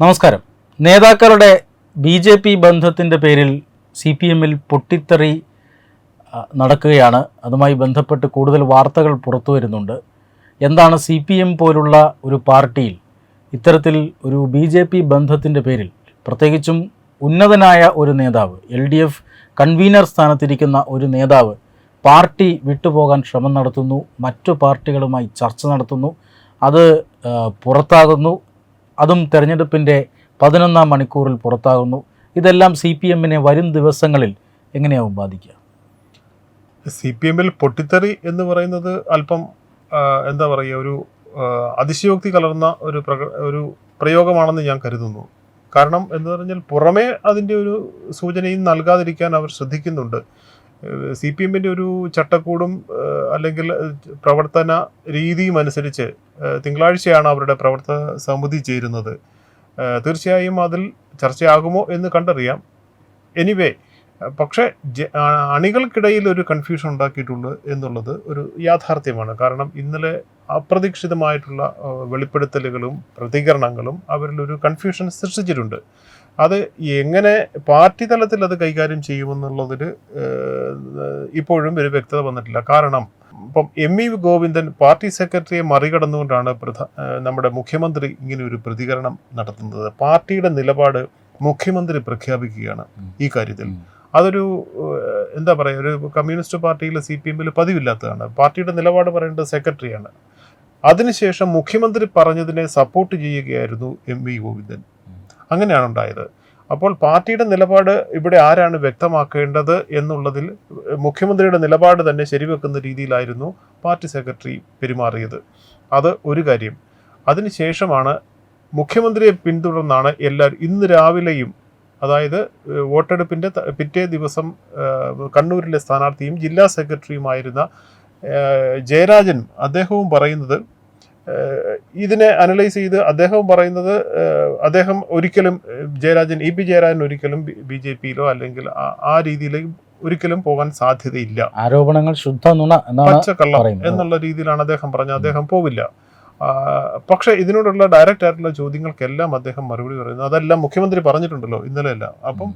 നമസ്കാരം. നേതാക്കളുടെ B J P ബന്ധത്തിന്റെ പേരിൽ സി പി എമ്മിൽ പൊട്ടിത്തെറി നടക്കുകയാണ്. അതുമായി ബന്ധപ്പെട്ട് കൂടുതൽ വാർത്തകൾ പുറത്തു വരുന്നുണ്ട്. എന്താണ് സി പി എം പോലുള്ള ഒരു പാർട്ടിയിൽ ഇത്തരത്തിൽ ഒരു ബി ജെ പി ബന്ധത്തിന്റെ പേരിൽ പ്രത്യേകിച്ചും ഉന്നതനായ ഒരു നേതാവ് എൽ ഡി എഫ് കൺവീനർ സ്ഥാനത്തിരിക്കുന്ന ഒരു നേതാവ് പാർട്ടി വിട്ടുപോകാൻ ശ്രമം നടത്തുന്നു മറ്റു പാർട്ടികളുമായി ചർച്ച നടത്തുന്നു അത് പുറത്താകുന്നു അതും തെരഞ്ഞെടുപ്പിന്റെ പതിനൊന്നാം മണിക്കൂറിൽ പുറത്താകുന്നു. ഇതെല്ലാം സി പി എമ്മിനെ വരും ദിവസങ്ങളിൽ എങ്ങനെയാവും ബാധിക്കുക? സി പി എമ്മിൽ പൊട്ടിത്തെറി എന്ന് പറയുന്നത് അല്പം എന്താ പറയുക ഒരു അതിശയോക്തി കലർന്ന ഒരു പ്രക ഒരു പ്രയോഗമാണെന്ന് ഞാൻ കരുതുന്നു. കാരണം എന്ന് പറഞ്ഞാൽ പുറമേ അതിന്റെ ഒരു സൂചനയും നൽകാതിരിക്കാൻ അവർ ശ്രദ്ധിക്കുന്നുണ്ട്. സി പി എമ്മിന്റെ ഒരു ചട്ടക്കൂടും അല്ലെങ്കിൽ പ്രവർത്തന രീതിയും അനുസരിച്ച് തിങ്കളാഴ്ചയാണ് അവരുടെ പ്രവർത്തന സമിതി ചേരുന്നത്. തീർച്ചയായും അതിൽ ചർച്ചയാകുമോ എന്ന് കണ്ടറിയാം. എനിവേ പക്ഷേ അണികൾക്കിടയിൽ ഒരു കൺഫ്യൂഷൻ ഉണ്ടാക്കിയിട്ടുണ്ട് എന്നുള്ളത് ഒരു യാഥാർത്ഥ്യമാണ്. കാരണം ഇന്നലെ അപ്രതീക്ഷിതമായിട്ടുള്ള വെളിപ്പെടുത്തലുകളും പ്രതികരണങ്ങളും അവരിലൊരു കൺഫ്യൂഷൻ സൃഷ്ടിച്ചിട്ടുണ്ട്. അത് എങ്ങനെ പാർട്ടി തലത്തിൽ അത് കൈകാര്യം ചെയ്യുമെന്നുള്ളതിൽ ഇപ്പോഴും ഒരു വ്യക്തത വന്നിട്ടില്ല. കാരണം ഇപ്പം എം ഇ ഗോവിന്ദൻ പാർട്ടി സെക്രട്ടറിയെ മറികടന്നുകൊണ്ടാണ് പ്രധ നമ്മുടെ മുഖ്യമന്ത്രി ഇങ്ങനെ ഒരു പ്രതികരണം നടത്തുന്നത്. പാർട്ടിയുടെ നിലപാട് മുഖ്യമന്ത്രി പ്രഖ്യാപിക്കുകയാണ് ഈ കാര്യത്തിൽ. അതൊരു എന്താ പറയുക ഒരു കമ്മ്യൂണിസ്റ്റ് പാർട്ടിയിൽ സി പി എമ്മിൽ പതിവില്ലാത്തതാണ്. പാർട്ടിയുടെ നിലപാട് പറയേണ്ടത് സെക്രട്ടറിയാണ്. അതിനുശേഷം മുഖ്യമന്ത്രി പറഞ്ഞതിനെ സപ്പോർട്ട് ചെയ്യുകയായിരുന്നു എം വി ഗോവിന്ദൻ. അങ്ങനെയാണ് ഉണ്ടായത്. അപ്പോൾ പാർട്ടിയുടെ നിലപാട് ഇവിടെ ആരാണ് വ്യക്തമാക്കേണ്ടത് എന്നുള്ളതിൽ മുഖ്യമന്ത്രിയുടെ നിലപാട് തന്നെ ശരിവെക്കുന്ന രീതിയിലായിരുന്നു പാർട്ടി സെക്രട്ടറി പെരുമാറിയത്. അത് ഒരു കാര്യം. അതിനുശേഷമാണ് മുഖ്യമന്ത്രിയെ പിന്തുടർന്നാണ് എല്ലാവരും ഇന്ന് രാവിലെയും അതായത് വോട്ടെടുപ്പിന്റെ പിറ്റേ ദിവസം കണ്ണൂരിലെ സ്ഥാനാർത്ഥിയും ജില്ലാ സെക്രട്ടറിയുമായിരുന്ന ജയരാജനും അദ്ദേഹവും പറയുന്നത് ഇതിനെ അനലൈസ് ചെയ്ത് അദ്ദേഹം പറയുന്നത് അദ്ദേഹം ഒരിക്കലും ജയരാജൻ ഇ പി ജയരാജൻ ഒരിക്കലും ബി ജെ പിയിലോ അല്ലെങ്കിൽ ആ- രീതിയിലേക്ക് ഒരിക്കലും പോകാൻ സാധ്യതയില്ല. ആരോപണങ്ങൾ ശുദ്ധ നുണ പച്ചക്കള്ളം. എന്നുള്ള രീതിയിലാണ് അദ്ദേഹം പറഞ്ഞത്. അദ്ദേഹം പോവില്ല. പക്ഷേ ഇതിനോടുള്ള ഡയറക്റ്റ് ആയിട്ടുള്ള ചോദ്യങ്ങൾക്കെല്ലാം അദ്ദേഹം മറുപടി പറയുന്നു. അതെല്ലാം മുഖ്യമന്ത്രി പറഞ്ഞിട്ടുണ്ടല്ലോ ഇന്നലെയല്ല. അപ്പം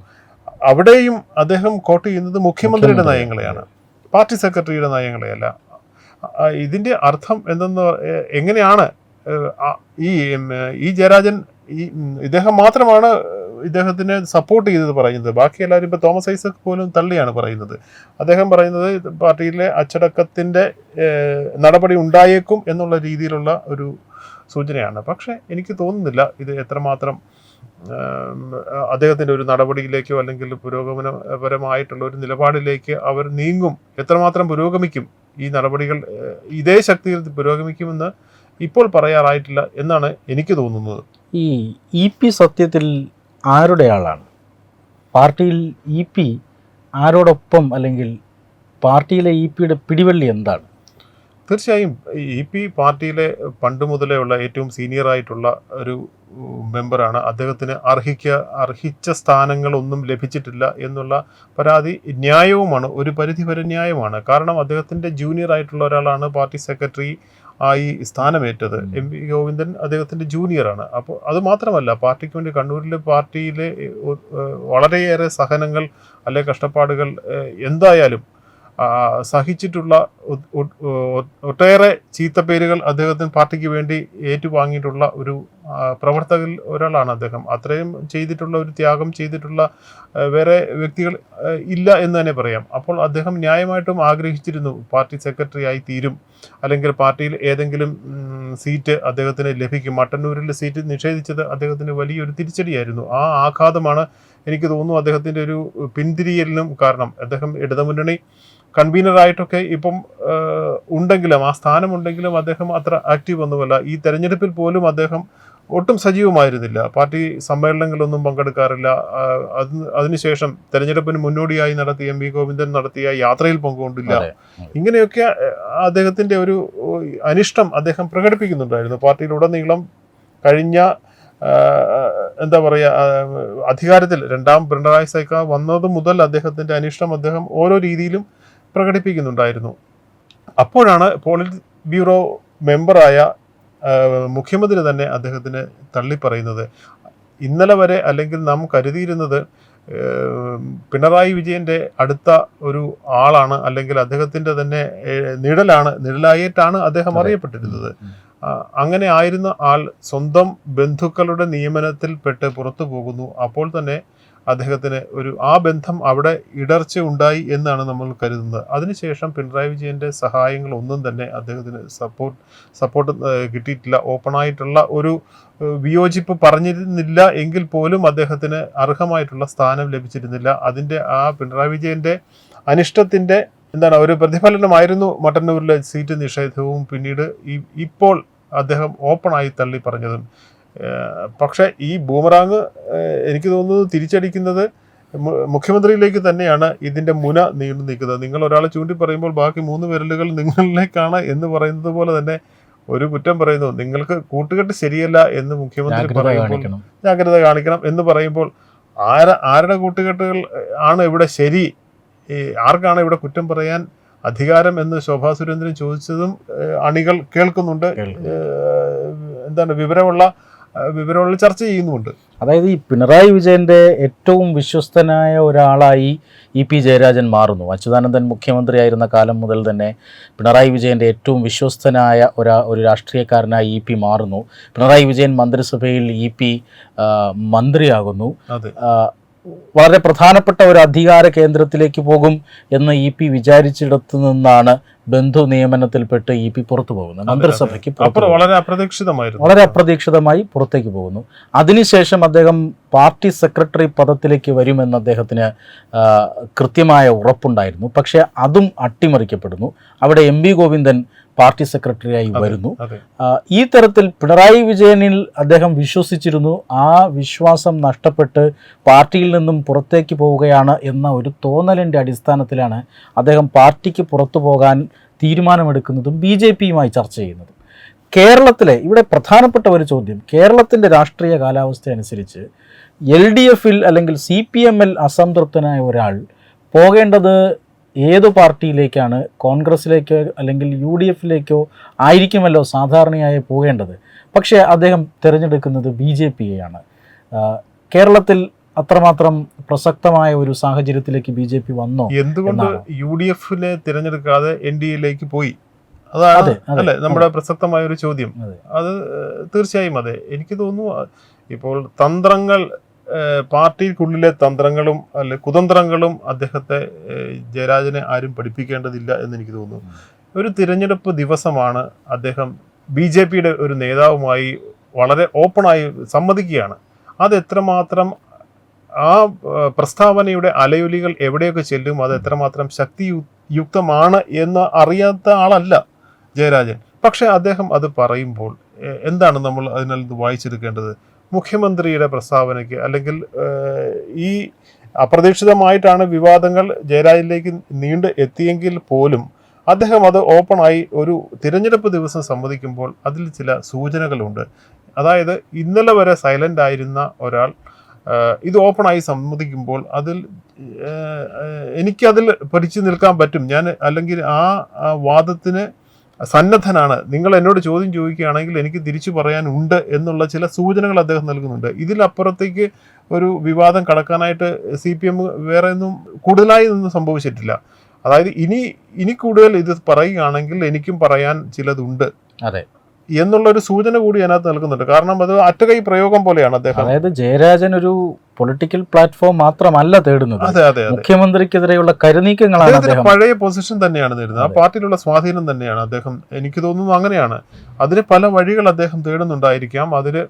അവിടെയും അദ്ദേഹം കോട്ട് ചെയ്യുന്നത് മുഖ്യമന്ത്രിയുടെ നയങ്ങളെയാണ്. പാർട്ടി സെക്രട്ടറിയുടെ നയങ്ങളെയല്ല. ആ, ഇതിന്റെ അർത്ഥം എന്തെന്ന് എങ്ങനെയാണ് ഈ ഈ ജയരാജൻ ഈ ഇദ്ദേഹം മാത്രമാണ് ഇദ്ദേഹത്തിനെ സപ്പോർട്ട് ചെയ്തത് പറയുന്നത്. ബാക്കി എല്ലാവരും ഇപ്പോൾ തോമസ് ഐസക് പോലും തള്ളിയാണ് പറയുന്നത്. അദ്ദേഹം പറയുന്നത് പാർട്ടിയിലെ അച്ചടക്കത്തിന്റെ നടപടി ഉണ്ടായേക്കും എന്നുള്ള രീതിയിലുള്ള ഒരു സൂചനയാണ്. പക്ഷേ എനിക്ക് തോന്നുന്നില്ല ഇത് എത്രമാത്രം അദ്ദേഹത്തിന്റെ ഒരു നടപടിയിലേക്കോ അല്ലെങ്കിൽ പുരോഗമനപരമായിട്ടുള്ള ഒരു നിലപാടിലേക്ക് അവർ നീങ്ങും. എത്രമാത്രം പുരോഗമിക്കും ഈ നടപടികൾ ഇതേ ശക്തിയിൽ പുരോഗമിക്കുമെന്ന് ഇപ്പോൾ പറയാറായിട്ടില്ല എന്നാണ് എനിക്ക് തോന്നുന്നത്. ഈ ഇ പി സത്യത്തിൽ ആരുടെ ആളാണ്? പാർട്ടിയിൽ ഇ പി ആരോടൊപ്പം അല്ലെങ്കിൽ പാർട്ടിയിലെ ഇ പിയുടെ പിടിവള്ളി എന്താണ്? തീർച്ചയായും ഇ പി പാർട്ടിയിലെ പണ്ട് മുതലേ ഉള്ള ഏറ്റവും സീനിയർ ആയിട്ടുള്ള ഒരു മെമ്പറാണ് അദ്ദേഹത്തിന് അർഹിക്ക അർഹിച്ച സ്ഥാനങ്ങളൊന്നും ലഭിച്ചിട്ടില്ല എന്നുള്ള പരാതി ന്യായവുമാണ്. ഒരു പരിധി വരെ ന്യായമാണ്. കാരണം അദ്ദേഹത്തിന്റെ ജൂനിയർ ആയിട്ടുള്ള ഒരാളാണ് പാർട്ടി സെക്രട്ടറി ആയി സ്ഥാനമേറ്റത്. എം വി ഗോവിന്ദൻ അദ്ദേഹത്തിന്റെ ജൂനിയറാണ് അപ്പോൾ അത് മാത്രമല്ല പാർട്ടിക്ക് വേണ്ടി കണ്ണൂരിലെ പാർട്ടിയിലെ വളരെയേറെ സഹനങ്ങൾ അല്ലെ കഷ്ടപ്പാടുകൾ എന്തായാലും സഹിച്ചിട്ടുള്ള ഒട്ടേറെ ചീത്ത പേരുകൾ ഒട്ടേറെ ചീത്തപ്പേരുകൾ അദ്ദേഹത്തിന് പാർട്ടിക്ക് വേണ്ടി ഏറ്റുവാങ്ങിയിട്ടുള്ള ഒരു പ്രവർത്തകരിൽ ഒരാളാണ് അദ്ദേഹം. അത്രയും ചെയ്തിട്ടുള്ള ഒരു ത്യാഗം ചെയ്തിട്ടുള്ള വേറെ വ്യക്തികൾ ഇല്ല എന്ന് തന്നെ പറയാം. അപ്പോൾ അദ്ദേഹം ന്യായമായിട്ടും ആഗ്രഹിച്ചിരുന്നു പാർട്ടി സെക്രട്ടറി ആയി തീരും. അല്ലെങ്കിൽ പാർട്ടിയിൽ ഏതെങ്കിലും സീറ്റ് അദ്ദേഹത്തിന് ലഭിക്കും. മട്ടന്നൂരിലെ സീറ്റ് നിഷേധിച്ചത് അദ്ദേഹത്തിന് വലിയൊരു തിരിച്ചടിയായിരുന്നു. ആ ആഘാതമാണ് എനിക്ക് തോന്നുന്നു അദ്ദേഹത്തിന്റെ ഒരു പിന്തിരിയലിനും കാരണം. അദ്ദേഹം ഇടതുമുന്നണി കൺവീനറായിട്ടൊക്കെ ഇപ്പം ഉണ്ടെങ്കിലും ആ സ്ഥാനമുണ്ടെങ്കിലും അദ്ദേഹം അത്ര ആക്റ്റീവ് ഒന്നുമല്ല. ഈ തെരഞ്ഞെടുപ്പിൽ പോലും അദ്ദേഹം ഒട്ടും സജീവമായിരുന്നില്ല. പാർട്ടി സമ്മേളനങ്ങളിലൊന്നും പങ്കെടുക്കാറില്ല. അത് അതിന് അതിനുശേഷം തെരഞ്ഞെടുപ്പിന് മുന്നോടിയായി നടത്തിയ എം വി ഗോവിന്ദൻ നടത്തിയ യാത്രയിൽ പങ്കുകൊണ്ടില്ല. ഇങ്ങനെയൊക്കെ അദ്ദേഹത്തിന്റെ ഒരു അനിഷ്ടം അദ്ദേഹം പ്രകടിപ്പിക്കുന്നുണ്ടായിരുന്നു. പാർട്ടിയിലുടനീളം കഴിഞ്ഞ എന്താ പറയുക അധികാരത്തിൽ രണ്ടാം പിണറായി സൈക്ക വന്നത് മുതൽ അദ്ദേഹത്തിന്റെ അനിഷ്ടം അദ്ദേഹം ഓരോ രീതിയിലും പ്രകടിപ്പിക്കുന്നുണ്ടായിരുന്നു. അപ്പോഴാണ് പോളിറ്റ് ബ്യൂറോ മെമ്പറായ മുഖ്യമന്ത്രി തന്നെ അദ്ദേഹത്തിന് തള്ളിപ്പറയുന്നത്. ഇന്നലെ വരെ അല്ലെങ്കിൽ നാം കരുതിയിരുന്നത് പിണറായി വിജയന്റെ അടുത്ത ഒരു ആളാണ് അല്ലെങ്കിൽ അദ്ദേഹത്തിന്റെ തന്നെ നിഴലാണ് നിഴലായിട്ടാണ് അദ്ദേഹം അറിയപ്പെട്ടിരുന്നത്. അങ്ങനെ ആയിരുന്ന ആൾ സ്വന്തം ബന്ധുക്കളുടെ നിയമനത്തിൽപ്പെട്ട് പുറത്തു പോകുന്നു. അപ്പോൾ തന്നെ അദ്ദേഹത്തിന് ഒരു ആ ബന്ധം അവിടെ ഇടർച്ച ഉണ്ടായി എന്നാണ് നമ്മൾ കരുതുന്നത്. അതിനുശേഷം പിണറായി വിജയന്റെ സഹായങ്ങൾ ഒന്നും തന്നെ അദ്ദേഹത്തിന് സപ്പോർട്ട് സപ്പോർട്ട് കിട്ടിയിട്ടില്ല. ഓപ്പണായിട്ടുള്ള ഒരു വിയോജിപ്പ് പറഞ്ഞിരുന്നില്ല എങ്കിൽ പോലും അദ്ദേഹത്തിന് അർഹമായിട്ടുള്ള സ്ഥാനം ലഭിച്ചിരുന്നില്ല. അതിന്റെ ആ പിണറായി വിജയന്റെ അനിഷ്ടത്തിന്റെ എന്താണ് ഒരു പ്രതിഫലനമായിരുന്നു മട്ടന്നൂരിലെ സീറ്റ് നിഷേധവും. പിന്നീട് ഈ ഇപ്പോൾ അദ്ദേഹം ഓപ്പണായി തള്ളി പറഞ്ഞതും. പക്ഷേ ഈ ബൂമറാങ് എനിക്ക് തോന്നുന്നത് തിരിച്ചടിക്കുന്നത് മുഖ്യമന്ത്രിയിലേക്ക് തന്നെയാണ് ഇതിന്റെ മുന നീണ്ടു നിൽക്കുന്നത്. നിങ്ങൾ ഒരാളെ ചൂണ്ടി പറയുമ്പോൾ ബാക്കി മൂന്ന് വിരലുകൾ നിങ്ങളിലേക്കാണ് എന്ന് പറയുന്നത് പോലെ തന്നെ ഒരു കുറ്റം പറയുന്നു. നിങ്ങൾക്ക് കൂട്ടുകെട്ട് ശരിയല്ല എന്ന് മുഖ്യമന്ത്രി പറയുമ്പോൾ ജാഗ്രത കാണിക്കണം എന്ന് പറയുമ്പോൾ ആര ആരുടെ കൂട്ടുകെട്ടുകൾ ആണ് ഇവിടെ ശരി? ആർക്കാണ് ഇവിടെ കുറ്റം പറയാൻ അധികാരം എന്ന് ശോഭാ സുരേന്ദ്രൻ ചോദിച്ചതും അണികൾ കേൾക്കുന്നുണ്ട്. എന്താണ് വിവരമുള്ള വിവരമുള്ള ചർച്ച ചെയ്യുന്നുമുണ്ട്. അതായത് ഈ പിണറായി വിജയന്റെ ഏറ്റവും വിശ്വസ്തനായ ഒരാളായി ഇ പി ജയരാജൻ മാറുന്നു. അച്യുതാനന്ദൻ മുഖ്യമന്ത്രിയായിരുന്ന കാലം മുതൽ തന്നെ പിണറായി വിജയന്റെ ഏറ്റവും വിശ്വസ്തനായ ഒരാ ഒരു രാഷ്ട്രീയക്കാരനായി ഇ പി മാറുന്നു. പിണറായി വിജയൻ മന്ത്രിസഭയിൽ ഇ പി മന്ത്രിയാകുന്നു. വളരെ പ്രധാനപ്പെട്ട ഒരു അധികാര കേന്ദ്രത്തിലേക്ക് പോകും എന്ന് ഇ പി വിചാരിച്ചിടത്തു നിന്നാണ് ബന്ധു നിയമനത്തിൽപ്പെട്ട് ഇ പി പുറത്തു പോകുന്നത്. മന്ത്രിസഭയ്ക്ക്. വളരെ അപ്രതീക്ഷിതമായിരുന്നു. വളരെ അപ്രതീക്ഷിതമായി പുറത്തേക്ക് പോകുന്നു. അതിനുശേഷം അദ്ദേഹം പാർട്ടി സെക്രട്ടറി പദത്തിലേക്ക് വരുമെന്ന് അദ്ദേഹത്തിന് കൃത്യമായ ഉറപ്പുണ്ടായിരുന്നു. പക്ഷേ അതും അട്ടിമറിക്കപ്പെടുന്നു. അവിടെ എം വി ഗോവിന്ദൻ പാർട്ടി സെക്രട്ടറിയായി. വരുന്നു. ഈ തരത്തിൽ പിണറായി വിജയനിൽ അദ്ദേഹം വിശ്വസിച്ചിരുന്നു. ആ വിശ്വാസം നഷ്ടപ്പെട്ട് പാർട്ടിയിൽ നിന്നും പുറത്തേക്ക് പോവുകയാണ് എന്ന ഒരു തോന്നലിന്റെ അടിസ്ഥാനത്തിലാണ് അദ്ദേഹം പാർട്ടിക്ക് പുറത്തു പോകാൻ തീരുമാനമെടുക്കുന്നതും ബി ജെ പിയുമായി ചർച്ച ചെയ്യുന്നതും. കേരളത്തിലെ ഇവിടെ പ്രധാനപ്പെട്ട ഒരു ചോദ്യം കേരളത്തിന്റെ രാഷ്ട്രീയ കാലാവസ്ഥ അനുസരിച്ച് എൽ ഡി എഫിൽ അല്ലെങ്കിൽ സി പി എമ്മിൽ അസംതൃപ്തനായ ഒരാൾ പോകേണ്ടത് ഏത് പാർട്ടിയിലേക്കാണ് കോൺഗ്രസ്സിലേക്കോ അല്ലെങ്കിൽ യു ഡി എഫിലേക്കോ ആയിരിക്കുമല്ലോ സാധാരണയായി പോകേണ്ടത്? പക്ഷേ അദ്ദേഹം തിരഞ്ഞെടുക്കുന്നത് ബി ജെ പിയെയാണ്. കേരളത്തിൽ അത്രമാത്രം പ്രസക്തമായ ഒരു സാഹചര്യത്തിലേക്ക് ബി ജെ പി വന്നോ എന്തുകൊണ്ട്? യു ഡി എഫിനെ തിരഞ്ഞെടുക്കാതെ എൻ ഡി എയിലേക്ക് പോയി? അതാണ് അതെ, അതെ, അല്ലെ? നമ്മുടെ പ്രസക്തമായ ഒരു ചോദ്യം. അത്. തീർച്ചയായും അതെ. എനിക്ക് തോന്നുന്നു ഇപ്പോൾ തന്ത്രങ്ങൾ പാർട്ടിക്കുള്ളിലെ തന്ത്രങ്ങളും അല്ലെ കുതന്ത്രങ്ങളും അദ്ദേഹത്തെ ജയരാജനെ ആരും പഠിപ്പിക്കേണ്ടതില്ല എന്ന് എനിക്ക് തോന്നുന്നു. ഒരു തിരഞ്ഞെടുപ്പ് ദിവസമാണ് അദ്ദേഹം ബി ജെ പിയുടെ ഒരു നേതാവുമായി വളരെ ഓപ്പണായി സമ്മതിക്കുകയാണ്. അത് എത്രമാത്രം ആ പ്രസ്താവനയുടെ അലയൊലികൾ എവിടെയൊക്കെ ചെല്ലും അത് എത്രമാത്രം ശക്തി യുക്തമാണ് എന്ന് അറിയാത്ത ആളല്ല ജയരാജൻ. പക്ഷേ അദ്ദേഹം അത് പറയുമ്പോൾ എന്താണ് നമ്മൾ നിന്ന് വായിച്ചെടുക്കേണ്ടത്? മുഖ്യമന്ത്രിയുടെ പ്രസ്താവനയ്ക്ക് അല്ലെങ്കിൽ ഈ അപ്രതീക്ഷിതമായിട്ടാണ് വിവാദങ്ങൾ ജയരാജിലേക്ക് നീണ്ട് എത്തിയെങ്കിൽ പോലും അദ്ദേഹം അത് ഓപ്പണായി ഒരു തിരഞ്ഞെടുപ്പ് ദിവസം സംവദിക്കുമ്പോൾ അതിൽ ചില സൂചനകളുണ്ട്. അതായത് ഇന്നലെ വരെ സൈലന്റ് ആയിരുന്ന ഒരാൾ ഇത് ഓപ്പണായി സമ്മതിക്കുമ്പോൾ അതിൽ എനിക്കതിൽ പഠിച്ചു നിൽക്കാൻ പറ്റും. ഞാൻ അല്ലെങ്കിൽ ആ വാദത്തിന് സന്നദ്ധനാണ്. നിങ്ങൾ എന്നോട് ചോദ്യം ചോദിക്കുകയാണെങ്കിൽ എനിക്ക് തിരിച്ചു പറയാനുണ്ട് എന്നുള്ള ചില സൂചനകൾ അദ്ദേഹം നൽകുന്നുണ്ട്. ഇതിലപ്പുറത്തേക്ക് ഒരു വിവാദം കടക്കാനായിട്ട് സി പി എം വേറെ ഒന്നും കൂടുതലായി ഒന്നും സംഭവിച്ചിട്ടില്ല. അതായത് ഇനി ഇനി കൂടുതൽ ഇത് പറയുകയാണെങ്കിൽ എനിക്കും പറയാൻ ചിലതുണ്ട് അതെ. എന്നുള്ള ഒരു സൂചന കൂടി അതിനകത്ത് നൽകുന്നുണ്ട്. കാരണം അത് അറ്റകൈ പ്രയോഗം പോലെയാണ് അദ്ദേഹം. അതായത് ജയരാജൻ ഒരു പൊളിറ്റിക്കൽ പ്ലാറ്റ്ഫോം മാത്രമല്ല തേടുന്നത്. മുഖ്യമന്ത്രിക്കെതിരെയുള്ള കരുനീക്കങ്ങളാണ് പഴയ പൊസിഷൻ തന്നെയാണ് തേടുന്നത്. ആ. പാർട്ടിയിലുള്ള സ്വാധീനം തന്നെയാണ് അദ്ദേഹം. എനിക്ക് തോന്നുന്നു അങ്ങനെയാണ്. അതിന് പല വഴികൾ അദ്ദേഹം തേടുന്നുണ്ടായിരിക്കാം. അതിന്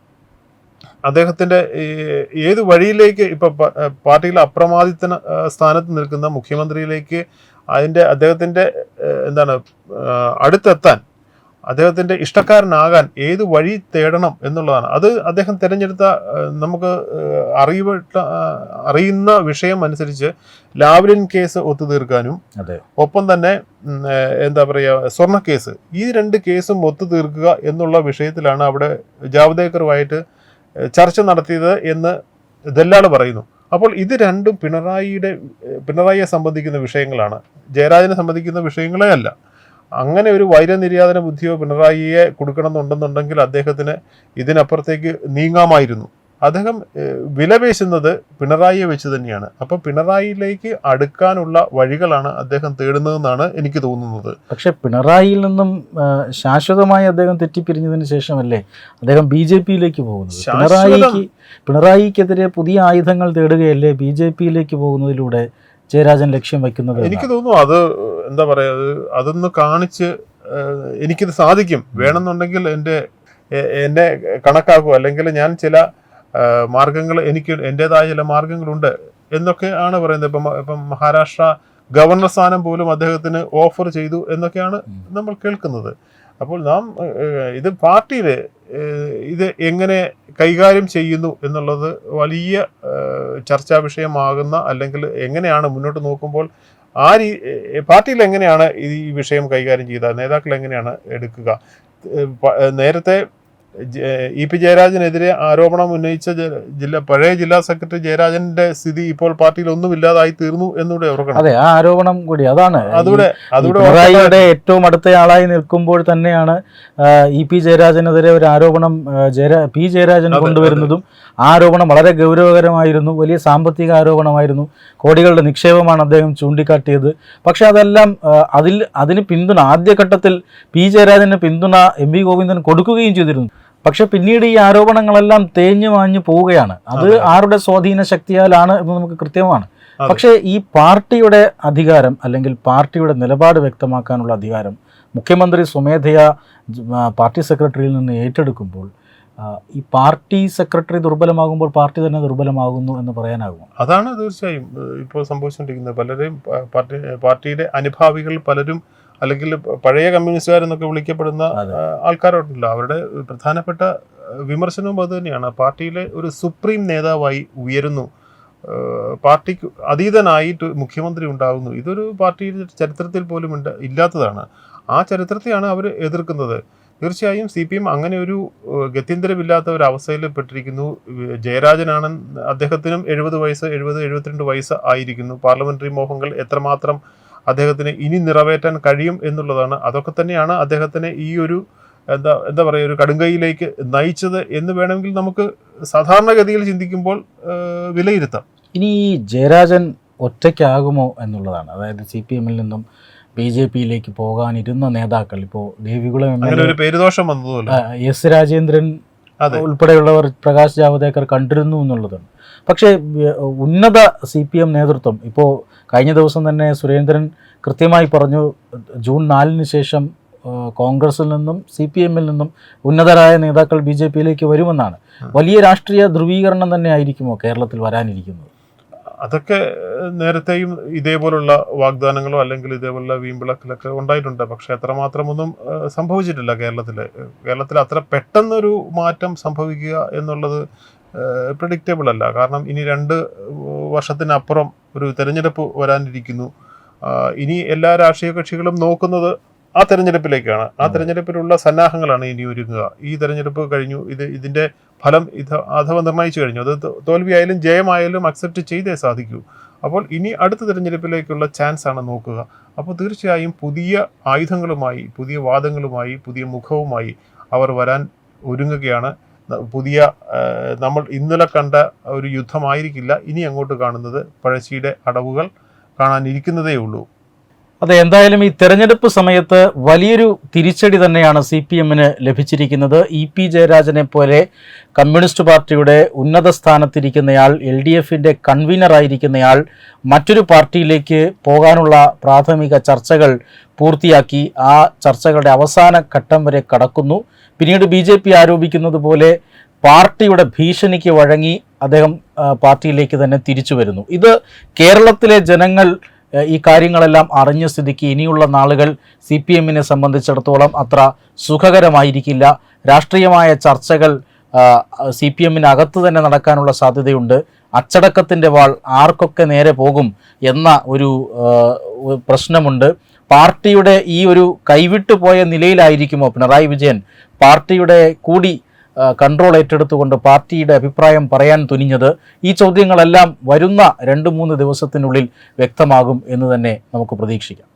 അദ്ദേഹത്തിന്റെ ഈ- ഏത് വഴിയിലേക്ക് ഇപ്പൊ പാർട്ടിയിലെ അപ്രമാദിത്തന സ്ഥാനത്ത് നിൽക്കുന്ന മുഖ്യമന്ത്രിയിലേക്ക് അതിന്റെ അദ്ദേഹത്തിന്റെ എന്താണ് അടുത്തെത്താൻ അദ്ദേഹത്തിന്റെ ഇഷ്ടക്കാരനാകാൻ ഏത് വഴി തേടണം എന്നുള്ളതാണ്. അത് അദ്ദേഹം തിരഞ്ഞെടുത്ത നമുക്ക് അറിയപ്പെട്ട അറിയുന്ന വിഷയം അനുസരിച്ച് ലാവ്ലിൻ കേസ് ഒത്തുതീർക്കാനും ഒപ്പം തന്നെ എന്താ പറയുക സ്വർണ കേസ് ഈ രണ്ട് കേസും ഒത്തുതീർക്കുക എന്നുള്ള വിഷയത്തിലാണ് അവിടെ ജാവ്ദേക്കറുമായിട്ട് ചർച്ച നടത്തിയത് എന്ന് ദല്ലാൾ പറയുന്നു. അപ്പോൾ ഇത് രണ്ടും പിണറായിയുടെ പിണറായിയെ സംബന്ധിക്കുന്ന വിഷയങ്ങളാണ്. ജയരാജനെ സംബന്ധിക്കുന്ന വിഷയങ്ങളെ അല്ല. അങ്ങനെ ഒരു വൈരനിര്യാതന ബുദ്ധിയോ പിണറായിയെ കൊടുക്കണമെന്നുണ്ടെന്നുണ്ടെങ്കിൽ അദ്ദേഹത്തിന് ഇതിനപ്പുറത്തേക്ക് നീങ്ങാമായിരുന്നു. അദ്ദേഹം വിലപേശുന്നത് പിണറായിയെ വെച്ച് തന്നെയാണ്. അപ്പൊ പിണറായിയിലേക്ക് അടുക്കാനുള്ള വഴികളാണ് അദ്ദേഹം തേടുന്നതെന്നാണ് എനിക്ക് തോന്നുന്നത്. പക്ഷെ പിണറായിയിൽ നിന്നും ശാശ്വതമായി അദ്ദേഹം തെറ്റിപ്പിരിഞ്ഞതിന് ശേഷമല്ലേ അദ്ദേഹം ബി ജെ പിയിലേക്ക് പോകുന്നത്? പിണറായിക്ക് പിണറായിക്കെതിരെ പുതിയ ആയുധങ്ങൾ തേടുകയല്ലേ ബി ജെ പിയിലേക്ക് പോകുന്നതിലൂടെ ജയരാജൻ ലക്ഷ്യം വയ്ക്കുന്നത് എനിക്ക് തോന്നുന്നു അത് എന്താ പറയുക അത് അതൊന്ന് കാണിച്ച് എനിക്കിത് സാധിക്കും. വേണമെന്നുണ്ടെങ്കിൽ എന്റെ എന്നെ കണക്കാക്കുക അല്ലെങ്കിൽ ഞാൻ ചില മാർഗങ്ങൾ എനിക്ക് എന്റെതായ ചില മാർഗങ്ങളുണ്ട് എന്നൊക്കെ ആണ് പറയുന്നത്. ഇപ്പം ഇപ്പം മഹാരാഷ്ട്ര ഗവർണർ സ്ഥാനം പോലും അദ്ദേഹത്തിന് ഓഫർ ചെയ്തു എന്നൊക്കെയാണ് നമ്മൾ കേൾക്കുന്നത്. അപ്പോൾ നാം ഇത് പാർട്ടിയിൽ ഇത് എങ്ങനെ കൈകാര്യം ചെയ്യുന്നു എന്നുള്ളത് വലിയ ചർച്ചാ വിഷയമാകുന്ന അല്ലെങ്കിൽ എങ്ങനെയാണ് മുന്നോട്ട് നോക്കുമ്പോൾ ആ രീ പാർട്ടിയിൽ എങ്ങനെയാണ് ഈ വിഷയം കൈകാര്യം ചെയ്ത? നേതാക്കൾ എങ്ങനെയാണ് എടുക്കുക നേരത്തെ ഇ പി ജയരാജനെതിരെ ആരോപണം ഉന്നയിച്ച ജില്ല പഴയ ജില്ലാ സെക്രട്ടറി ജയരാജന്റെ സ്ഥിതി ഇപ്പോൾ പാർട്ടിയിൽ ഒന്നും ഇല്ലാതായി തീർന്നു എന്നൂടെ ഓർക്കണം അതെ ആ ആരോപണം കൂടി അതാണ്. അതുകൂടെ അതുകൂടെ ഏറ്റവും അടുത്ത ആളായി നിൽക്കുമ്പോൾ തന്നെയാണ് ഇ പി ജയരാജനെതിരെ ഒരു ആരോപണം ജയരാ പി ജയരാജൻ കൊണ്ടുവരുന്നതും ആരോപണം വളരെ ഗൗരവകരമായിരുന്നു വലിയ സാമ്പത്തിക ആരോപണമായിരുന്നു. കോടികളുടെ നിക്ഷേപമാണ് അദ്ദേഹം ചൂണ്ടിക്കാട്ടിയത്. പക്ഷെ അതെല്ലാം അതിൽ അതിന് പിന്തുണ ആദ്യഘട്ടത്തിൽ പി ജയരാജന് പിന്തുണ എം വി ഗോവിന്ദൻ കൊടുക്കുകയും ചെയ്തിരുന്നു. പക്ഷെ പിന്നീട് ഈ ആരോപണങ്ങളെല്ലാം തേഞ്ഞു മാഞ്ഞു പോവുകയാണ്. അത് ആരുടെ സ്വാധീന ശക്തിയാലാണ് എന്ന് നമുക്ക് കൃത്യമാണ്. പക്ഷേ ഈ പാർട്ടിയുടെ അധികാരം അല്ലെങ്കിൽ പാർട്ടിയുടെ നിലപാട് വ്യക്തമാക്കാനുള്ള അധികാരം മുഖ്യമന്ത്രി സ്വമേധയാ പാർട്ടി സെക്രട്ടറിയിൽ നിന്ന് ഏറ്റെടുക്കുമ്പോൾ ഈ പാർട്ടി സെക്രട്ടറി ദുർബലമാകുമ്പോൾ പാർട്ടി തന്നെ ദുർബലമാകുന്നു എന്ന് പറയാനാകും അതാണ് തീർച്ചയായും ഇപ്പോൾ സംഭവിച്ചുകൊണ്ടിരിക്കുന്നത്. പലരെയും പ- പാർട്ടി പാർട്ടിയിലെ അനുഭാവികൾ പലരും അല്ലെങ്കിൽ പഴയ കമ്മ്യൂണിസ്റ്റുകാരെന്നൊക്കെ വിളിക്കപ്പെടുന്ന. ആൾക്കാരുണ്ടല്ലോ. അവരുടെ പ്രധാനപ്പെട്ട വിമർശനവും അത് തന്നെയാണ്. പാർട്ടിയിലെ ഒരു സുപ്രീം നേതാവായി ഉയരുന്നു. പാർട്ടിക്ക് അതീതനായിട്ട് മുഖ്യമന്ത്രി ഉണ്ടാകുന്നു ഇതൊരു പാർട്ടിയുടെ ചരിത്രത്തിൽ പോലും ഉണ്ട് ഇല്ലാത്തതാണ്. ആ ചരിത്രത്തെയാണ് അവർ എതിർക്കുന്നത്. തീർച്ചയായും സി പി എം അങ്ങനെ ഒരു ഗത്യന്തരമില്ലാത്ത ഒരു അവസ്ഥയിൽ പെട്ടിരിക്കുന്നു. ജയരാജനാണ് അദ്ദേഹത്തിനും എഴുപത് വയസ്സ് എഴുപത് എഴുപത്തിരണ്ട് വയസ്സ് ആയിരിക്കുന്നു. പാർലമെന്ററി മോഹങ്ങൾ എത്രമാത്രം അദ്ദേഹത്തിന് ഇനി നിറവേറ്റാൻ കഴിയും എന്നുള്ളതാണ്. അതൊക്കെ തന്നെയാണ് അദ്ദേഹത്തിനെ ഈ ഒരു എന്താ എന്താ പറയുക ഒരു കടുങ്കൈയിലേക്ക് നയിച്ചത് എന്ന് വേണമെങ്കിൽ നമുക്ക് സാധാരണഗതിയിൽ ചിന്തിക്കുമ്പോൾ വിലയിരുത്താം. ഇനി ഈ ജയരാജൻ ഒറ്റയ്ക്കാകുമോ എന്നുള്ളതാണ്. അതായത് സി പി എമ്മിൽ നിന്നും ബി ജെ പിയിലേക്ക് പോകാനിരുന്ന നേതാക്കൾ ഇപ്പോൾ Devikulam M L A S Rajendran ഉൾപ്പെടെയുള്ളവർ പ്രകാശ് ജാവദേക്കർ കണ്ടിരുന്നു എന്നുള്ളതാണ്. പക്ഷേ ഉന്നത സി പി എം നേതൃത്വം ഇപ്പോൾ കഴിഞ്ഞ ദിവസം തന്നെ സുരേന്ദ്രൻ കൃത്യമായി പറഞ്ഞു ജൂൺ നാലിന് ശേഷം കോൺഗ്രസിൽ നിന്നും സി പി എമ്മിൽ നിന്നും ഉന്നതരായ നേതാക്കൾ ബി ജെ പിയിലേക്ക് വരുമെന്നാണ്. വലിയ രാഷ്ട്രീയ ധ്രുവീകരണം തന്നെ ആയിരിക്കുമോ കേരളത്തിൽ വരാനിരിക്കുന്നത്? അതൊക്കെ നേരത്തെയും ഇതേപോലുള്ള വാഗ്ദാനങ്ങളോ അല്ലെങ്കിൽ ഇതേപോലുള്ള വീമ്പിളക്കിലൊക്കെ ഉണ്ടായിട്ടുണ്ട്. പക്ഷെ അത്രമാത്രമൊന്നും സംഭവിച്ചിട്ടില്ല കേരളത്തിൽ കേരളത്തിൽ അത്ര പെട്ടെന്നൊരു മാറ്റം സംഭവിക്കുക എന്നുള്ളത് പ്രിഡിക്റ്റബിൾ അല്ല. കാരണം ഇനി രണ്ട് വർഷത്തിനപ്പുറം ഒരു തെരഞ്ഞെടുപ്പ് വരാനിരിക്കുന്നു. ഇനി എല്ലാ രാഷ്ട്രീയ കക്ഷികളും നോക്കുന്നത് ആ തെരഞ്ഞെടുപ്പിലേക്കാണ്. ആ. തെരഞ്ഞെടുപ്പിലുള്ള സന്നാഹങ്ങളാണ് ഇനി ഒരുങ്ങുക. ഈ തെരഞ്ഞെടുപ്പ് കഴിഞ്ഞു. ഇത് ഇതിന്റെ ഫലം ഇത് അഥവാ നിർണയിച്ചു കഴിഞ്ഞു. അത് തോൽവിയായാലും ജയമായാലും അക്സെപ്റ്റ് ചെയ്തേ സാധിക്കൂ. അപ്പോൾ ഇനി അടുത്ത തിരഞ്ഞെടുപ്പിലേക്കുള്ള ചാൻസ് ആണ് നോക്കുക. അപ്പോൾ തീർച്ചയായും പുതിയ ആയുധങ്ങളുമായി പുതിയ വാദങ്ങളുമായി പുതിയ മുഖവുമായി അവർ വരാൻ ഒരുങ്ങുകയാണ്. പുതിയ നമ്മൾ ഇന്നലെ കണ്ട ഒരു യുദ്ധമായിരിക്കില്ല. ഇനി അങ്ങോട്ട് കാണുന്നത് പഴശ്ശിയുടെ അടവുകൾ കാണാനിരിക്കുന്നതേ ഉള്ളൂ. അതെ എന്തായാലും ഈ തെരഞ്ഞെടുപ്പ് സമയത്ത് വലിയൊരു തിരിച്ചടി തന്നെയാണ് സി പി എമ്മിന് ലഭിച്ചിരിക്കുന്നത്. ഇ പി ജയരാജനെ പോലെ കമ്മ്യൂണിസ്റ്റ് പാർട്ടിയുടെ ഉന്നത സ്ഥാനത്തിരിക്കുന്നയാൾ എൽ ഡി എഫിന്റെ കൺവീനറായിരിക്കുന്നയാൾ മറ്റൊരു പാർട്ടിയിലേക്ക് പോകാനുള്ള പ്രാഥമിക ചർച്ചകൾ പൂർത്തിയാക്കി ആ ചർച്ചകളുടെ അവസാന ഘട്ടം വരെ കടക്കുന്നു. പിന്നീട് ബി ജെ പി ആരോപിക്കുന്നത് പോലെ പാർട്ടിയുടെ ഭീഷണിക്ക് വഴങ്ങി അദ്ദേഹം പാർട്ടിയിലേക്ക് തന്നെ തിരിച്ചു വരുന്നു. ഇത് കേരളത്തിലെ ജനങ്ങൾ ഈ കാര്യങ്ങളെല്ലാം അറിഞ്ഞ സ്ഥിതിക്ക് ഇനിയുള്ള നാളുകൾ സി പി എമ്മിനെ സംബന്ധിച്ചിടത്തോളം അത്ര സുഖകരമായിരിക്കില്ല. രാഷ്ട്രീയമായ ചർച്ചകൾ സി പി എമ്മിനകത്ത് തന്നെ നടക്കാനുള്ള സാധ്യതയുണ്ട്. അച്ചടക്കത്തിന്റെ വാൾ ആർക്കൊക്കെ നേരെ പോകും എന്ന ഒരു പ്രശ്നമുണ്ട്. പാർട്ടിയുടെ ഈ ഒരു കൈവിട്ടു പോയ നിലയിലായിരിക്കുമോ പിണറായി വിജയൻ? പാർട്ടിയുടെ കൂടി കൺട്രോൾ ഏറ്റെടുത്തുകൊണ്ട് പാർട്ടിയുടെ അഭിപ്രായം പറയാൻ തുനിഞ്ഞത് ഈ ചോദ്യങ്ങളെല്ലാം വരുന്ന രണ്ട് മൂന്ന് ദിവസത്തിനുള്ളിൽ വ്യക്തമാകും എന്ന് തന്നെ നമുക്ക് പ്രതീക്ഷിക്കാം.